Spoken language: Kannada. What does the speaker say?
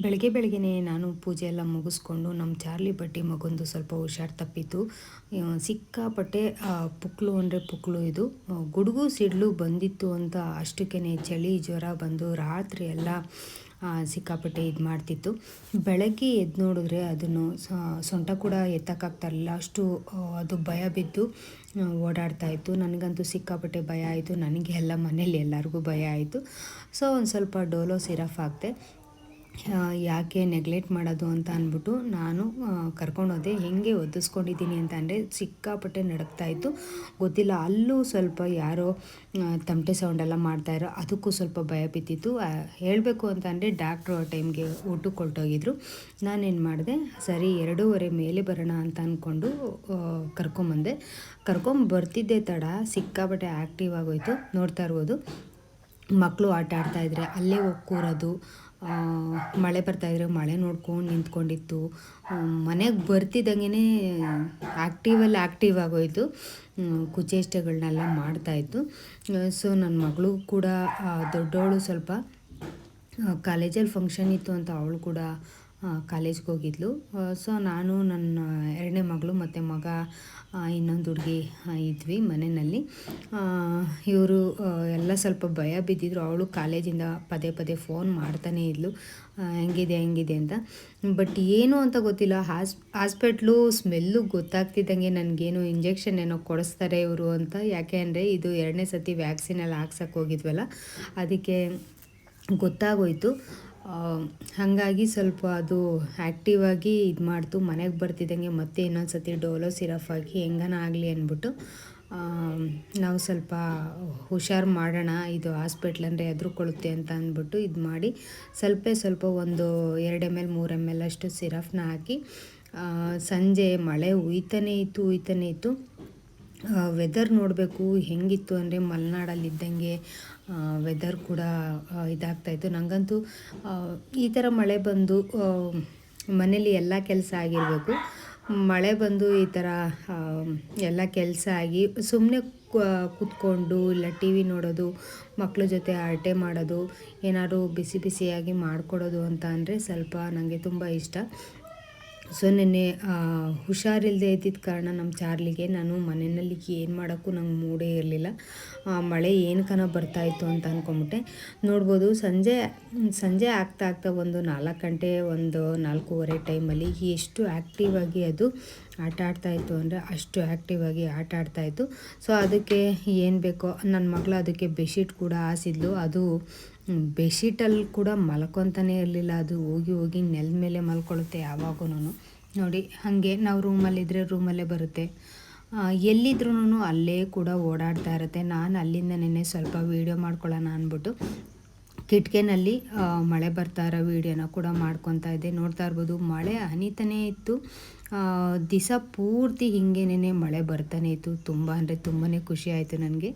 ಬೆಳಗ್ಗೆ ಬೆಳಗ್ಗೆನೇ ನಾನು ಪೂಜೆ ಎಲ್ಲ ಮುಗಿಸ್ಕೊಂಡು ನಮ್ಮ ಚಾರ್ಲಿ ಬಟ್ಟೆ ಮಗೊಂದು ಸ್ವಲ್ಪ ಹುಷಾರು ತಪ್ಪಿತ್ತು. ಸಿಕ್ಕಾಪಟ್ಟೆ ಪುಕ್ಲು ಅಂದರೆ ಪುಕ್ಲು ಇದು. ಗುಡುಗು ಸಿಡ್ಲು ಬಂದಿತ್ತು ಅಂತ ಅಷ್ಟಕ್ಕೇ ಚಳಿ ಜ್ವರ ಬಂದು ರಾತ್ರಿ ಎಲ್ಲ ಸಿಕ್ಕಾಪಟ್ಟೆ ಇದು ಮಾಡ್ತಿತ್ತು. ಬೆಳಗ್ಗೆ ಎದ್ದು ನೋಡಿದ್ರೆ ಅದನ್ನು ಸೊಂಟ ಕೂಡ ಎತ್ತಕ್ಕಾಗ್ತಾ ಇರಲಿಲ್ಲ. ಅಷ್ಟು ಅದು ಭಯ ಬಿದ್ದು ಓಡಾಡ್ತಾ ಇತ್ತು. ನನಗಂತೂ ಸಿಕ್ಕಾಪಟ್ಟೆ ಭಯ ಆಯಿತು. ನನಗೆ ಎಲ್ಲ ಮನೇಲಿ ಎಲ್ಲರಿಗೂ ಭಯ ಆಯಿತು. ಸೊ, ಒಂದು ಸ್ವಲ್ಪ ಡೋಲೋ ಸಿರಫ್ ಹಾಕ್ದೆ ಯಾಕೆ ನೆಗ್ಲೆಕ್ಟ್ ಮಾಡೋದು ಅಂತ ಅಂದ್ಬಿಟ್ಟು ನಾನು ಕರ್ಕೊಂಡೋದೆ, ಹೆಂಗೆ ಒದ್ದಿಸ್ಕೊಂಡಿದ್ದೀನಿ ಅಂತ? ಅಂದರೆ ಸಿಕ್ಕಾಪಟ್ಟೆ ನಡಕ್ತಾ ಇತ್ತು. ಗೊತ್ತಿಲ್ಲ, ಅಲ್ಲೂ ಸ್ವಲ್ಪ ಯಾರೋ ತಮಟೆ ಸೌಂಡೆಲ್ಲ ಮಾಡ್ತಾಯಿರೋ ಅದಕ್ಕೂ ಸ್ವಲ್ಪ ಭಯ ಬಿದ್ದಿತ್ತು. ಹೇಳಬೇಕು ಅಂತ ಅಂದರೆ ಡಾಕ್ಟ್ರು ಆ ಟೈಮ್ಗೆ ಊಟಕ್ಕೆ ಕೊಟ್ಟೋಗಿದ್ರು ನಾನೇನು ಮಾಡಿದೆ, ಸರಿ, ಎರಡೂವರೆ ಮೇಲೆ ಬರೋಣ ಅಂತ ಅಂದ್ಕೊಂಡು ಕರ್ಕೊಂಬಂದೆ. ಕರ್ಕೊಂಬರ್ತಿದ್ದೆ ತಡ, ಸಿಕ್ಕಾಪಟ್ಟೆ ಆ್ಯಕ್ಟಿವ್ ಆಗೋಯ್ತು, ನೋಡ್ತಾ ಇರ್ಬೋದು. ಮಕ್ಕಳು ಆಟ ಆಡ್ತಾಯಿದ್ರೆ ಅಲ್ಲೇ ಹೋಗಿ ಕೂರೋದು ಮಳೆ ಬರ್ತಾಯಿದ್ರೆ ಮಳೆ ನೋಡ್ಕೊಂಡು ನಿಂತ್ಕೊಂಡಿತ್ತು. ಮನೆಗೆ ಬರ್ತಿದ್ದಂಗೆ ಆ್ಯಕ್ಟಿವಲ್ಲಿ ಆ್ಯಕ್ಟಿವ್ ಆಗೋಯಿತು. ಕುಚೇಷ್ಟೆಗಳನ್ನೆಲ್ಲ ಮಾಡ್ತಾಯಿತ್ತು ಸೊ ನನ್ನ ಮಗಳು ಕೂಡ ದೊಡ್ಡವಳು ಸ್ವಲ್ಪ ಕಾಲೇಜಲ್ಲಿ ಫಂಕ್ಷನ್ ಇತ್ತು ಅಂತ ಅವಳು ಕೂಡ ಕಾಲೇಜ್ಗೆ ಹೋಗಿದ್ಲು. ಸೊ ನಾನು ನನ್ನ ಎರಡನೇ ಮಗಳು ಮತ್ತು ಮಗ ಇನ್ನೊಂದು ಹುಡುಗಿ ಇದ್ವಿ ಮನೆಯಲ್ಲಿ. ಇವರು ಎಲ್ಲ ಸ್ವಲ್ಪ ಭಯ ಬಿದ್ದಿದ್ರು. ಅವಳು ಕಾಲೇಜಿಂದ ಪದೇ ಪದೇ ಫೋನ್ ಮಾಡ್ತಾನೇ ಇದ್ಲು. ಹೆಂಗಿದೆ ಹೆಂಗಿದೆ ಅಂತ. ಬಟ್ ಏನು ಅಂತ ಗೊತ್ತಿಲ್ಲ. ಹಾಸ್, ಹಾಸ್ಪಿಟ್ಲು ಸ್ಮೆಲ್ಲು ಗೊತ್ತಾಗ್ತಿದ್ದಂಗೆ ನನಗೇನು ಇಂಜೆಕ್ಷನ್ ಏನೋ ಕೊಡಿಸ್ತಾರೆ ಇವರು ಅಂತ. ಯಾಕೆ ಅಂದರೆ ಇದು ಎರಡನೇ ಸತಿ ವ್ಯಾಕ್ಸಿನೆಲ್ಲ ಹಾಕ್ಸಕ್ಕೆ ಹೋಗಿದ್ವಲ್ಲ. ಅದಕ್ಕೆ ಗೊತ್ತಾಗೋಯಿತು. ಹಾಗಾಗಿ ಸ್ವಲ್ಪ ಅದು ಆ್ಯಕ್ಟಿವ್ ಆಗಿ ಇದು ಮಾಡ್ತು, ಮನೆಗೆ ಬರ್ತಿದ್ದಂಗೆ ಮತ್ತೆ ಇನ್ನೊಂದು ಸತಿ ಡೋಲೋ ಸಿರಫ್ ಹಾಕಿ ಹೆಂಗನ ಆಗಲಿ ಅಂದ್ಬಿಟ್ಟು ನಾವು ಸ್ವಲ್ಪ ಹುಷಾರು ಮಾಡೋಣ, ಇದು ಹಾಸ್ಪಿಟ್ಲ್ ಅಂದರೆ ಎದುರುಕೊಳ್ಳುತ್ತೆ ಅಂತ ಅಂದ್ಬಿಟ್ಟು ಇದು ಮಾಡಿ, ಸ್ವಲ್ಪ ಸ್ವಲ್ಪ ಒಂದು ಎರಡು ಎಂ ಎಲ್ ಮೂರು ಎಂ ಎಲ್ ಅಷ್ಟು ಸಿರಫ್ನ ಹಾಕಿ ಸಂಜೆ ಮಳೆ ಉಯ್ತಾನೇ ಇತ್ತು ಉಯ್ತಾನೇ ಇತ್ತು. ವೆದರ್ ನೋಡಬೇಕು, ಹೆಂಗಿತ್ತು ಅಂದರೆ ಮಲೆನಾಡಲ್ಲಿ ಇದ್ದಂಗೆ ವೆದರ್ ಕೂಡ ಇದಾಗ್ತಾಯಿತ್ತು ನನಗಂತೂ ಈ ಥರ ಮಳೆ ಬಂದು ಮನೇಲಿ ಎಲ್ಲ ಕೆಲಸ ಆಗಿರಬೇಕು. ಮಳೆ ಬಂದು ಈ ಥರ ಎಲ್ಲ ಕೆಲಸ ಆಗಿ ಸುಮ್ಮನೆ ಕೂತ್ಕೊಂಡು ಇಲ್ಲ ಟಿ ವಿ ನೋಡೋದು ಮಕ್ಕಳ ಜೊತೆ ಹರಟೆ ಮಾಡೋದು, ಏನಾದರೂ ಬಿಸಿ ಬಿಸಿಯಾಗಿ ಮಾಡಿಕೊಡೋದು ಅಂತ ಅಂದರೆ ಸ್ವಲ್ಪ ನನಗೆ ತುಂಬ ಇಷ್ಟ. ಸೊ ನೆನ್ನೆ ಹುಷಾರಿಲ್ಲದೆ ಇದ್ದಿದ್ದ ಕಾರಣ ನಮ್ಮ ಚಾರ್ಲಿಗೆ ನಾನು ಮನೆಯಲ್ಲಿ ಏನು ಮಾಡೋಕ್ಕೂ ನಂಗೆ ಮೂಡೇ ಇರಲಿಲ್ಲ. ಮಳೆ ಏನಕ್ಕನ ಬರ್ತಾಯಿತ್ತು ಅಂತ ಅಂದ್ಕೊಂಬಿಟ್ಟೆ ನೋಡ್ಬೋದು ಸಂಜೆ ಸಂಜೆ ಆಗ್ತಾ ಆಗ್ತಾ ಒಂದು ನಾಲ್ಕು ಗಂಟೆ, ಒಂದು ನಾಲ್ಕೂವರೆ ಟೈಮಲ್ಲಿ ಎಷ್ಟು ಆ್ಯಕ್ಟಿವ್ ಆಗಿ ಅದು ಆಟ ಆಡ್ತಾಯಿತ್ತು ಅಂದರೆ ಅಷ್ಟು ಆ್ಯಕ್ಟಿವ್ ಆಗಿ ಆಟ ಆಡ್ತಾಯಿತ್ತು ಸೊ ಅದಕ್ಕೆ ಏನು ಬೇಕೋ, ನನ್ನ ಮಗಳು ಅದಕ್ಕೆ ಬೆಡ್ಶೀಟ್ ಕೂಡ ಆಸಿದ್ಲು ಅದು ಬೆಡ್ಶೀಟಲ್ಲಿ ಕೂಡ ಮಲ್ಕೊತಾನೆ ಇರಲಿಲ್ಲ. ಅದು ಹೋಗಿ ಹೋಗಿ ನೆಲ ಮೇಲೆ ಮಲ್ಕೊಳ್ಳುತ್ತೆ ಯಾವಾಗೂ ನೋಡಿ, ಹಾಗೆ ನಾವು ರೂಮಲ್ಲಿದ್ದರೆ ರೂಮಲ್ಲೇ ಬರುತ್ತೆ. ಎಲ್ಲಿದ್ರೂ ಅಲ್ಲೇ ಕೂಡ ಓಡಾಡ್ತಾ ಇರುತ್ತೆ. ನಾನು ಅಲ್ಲಿಂದ ನೆನ್ನೆ ಸ್ವಲ್ಪ ವೀಡಿಯೋ ಮಾಡ್ಕೊಳ್ಳೋಣ ಅಂದ್ಬಿಟ್ಟು ಕಿಟಕಿನಲ್ಲಿ ಮಳೆ ಬರ್ತಾ ಇರೋ ವೀಡಿಯೋನ ಕೂಡ ಮಾಡ್ಕೊತಾ ಇದ್ದೆ. ನೋಡ್ತಾ ಇರ್ಬೋದು, ಮಳೆ ಹನಿತಾನೇ ಇತ್ತು. ದಿವಸ ಪೂರ್ತಿ ಹಿಂಗೇನೆ ಮಳೆ ಬರ್ತಾನೆ ಇತ್ತು. ತುಂಬ ಅಂದರೆ ತುಂಬಾ ಖುಷಿ ಆಯಿತು ನನಗೆ.